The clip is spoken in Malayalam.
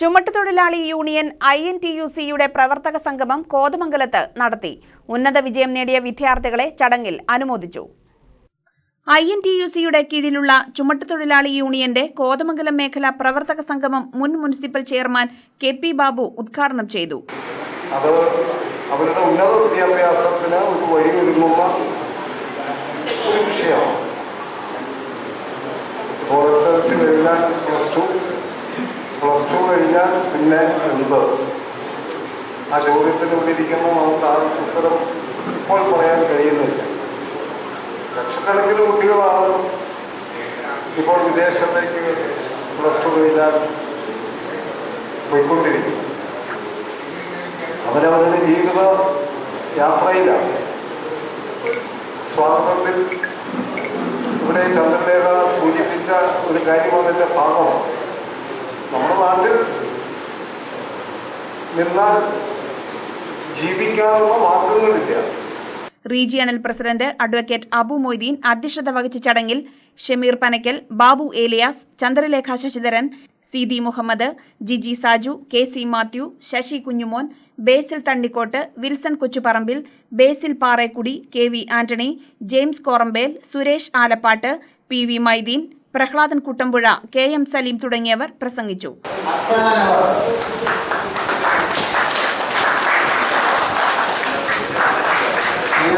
ചുമട്ടുതൊഴിലാളി union I N T U സിയുടെ പ്രവർത്തക സംഗമം കോതമംഗലത്ത് നടത്തി. ഉന്നത വിജയം നേടിയ വിദ്യാർത്ഥികളെ ചടങ്ങിൽ അനുമോദിച്ചു. ഐ എൻ ടി യു സിയുടെ കീഴിലുള്ള ചുമട്ടുതൊഴിലാളി യൂണിയന്റെ കോതമംഗലം മേഖല പ്രവർത്തക സംഗമം മുൻ municipal chairman K P Babu ഉദ്ഘാടനം ചെയ്തു. അവരുടെ ഉന്നത വിദ്യാഭ്യാസത്തിന് ഒരു വഴി ഒരുങ്ങുന്ന ഒരു വിഷയമാണ്. ഇപ്പോൾ എസ് എൽ സി കഴിഞ്ഞാൽ പ്ലസ് ടു പ്ലസ് ടു കഴിഞ്ഞാൽ പിന്നെ എന്ത്? ആ ചോദ്യത്തിന് ഇവിടെ ഇരിക്കുമ്പോൾ നമുക്ക് ആ ഉത്തരം ഇപ്പോൾ പറയാൻ കഴിയുന്നില്ല. ലക്ഷക്കണക്കിന് കുട്ടികളാണ് ഇപ്പോൾ വിദേശത്തേക്ക് പ്ലസ് ടു കഴിഞ്ഞാൽ പോയിക്കൊണ്ടിരിക്കുന്നത്. അവരവരുടെ ജീവിത യാത്രയിലാണ് സ്വാതന്ത്ര്യത്തിൽ ഇവിടെ ചന്ദ്രലേഖ സൂചിപ്പിച്ച ഒരു കാര്യം അതിന്റെ ഭാഗമാണ്. നമ്മുടെ നാട്ടിൽ നിന്നാൽ ജീവിക്കാനുള്ള മാർഗങ്ങളില്ല regional president advocate Abu Moideen അധ്യക്ഷത വഹിച്ച ചടങ്ങിൽ Shameer Panakkal Babu Elias Chandralekha Sasidharan C D Muhammad Jiji Saju K C Mathew Sasi Kunjumon Basil Thannikkot Wilson Kochuparambil Basil Parekkudy K V Antony James Korambel Suresh Alappat P V Maideen Prahladan Kuttampuzha K M Saleem തുടങ്ങിയവർ പ്രസംഗിച്ചു.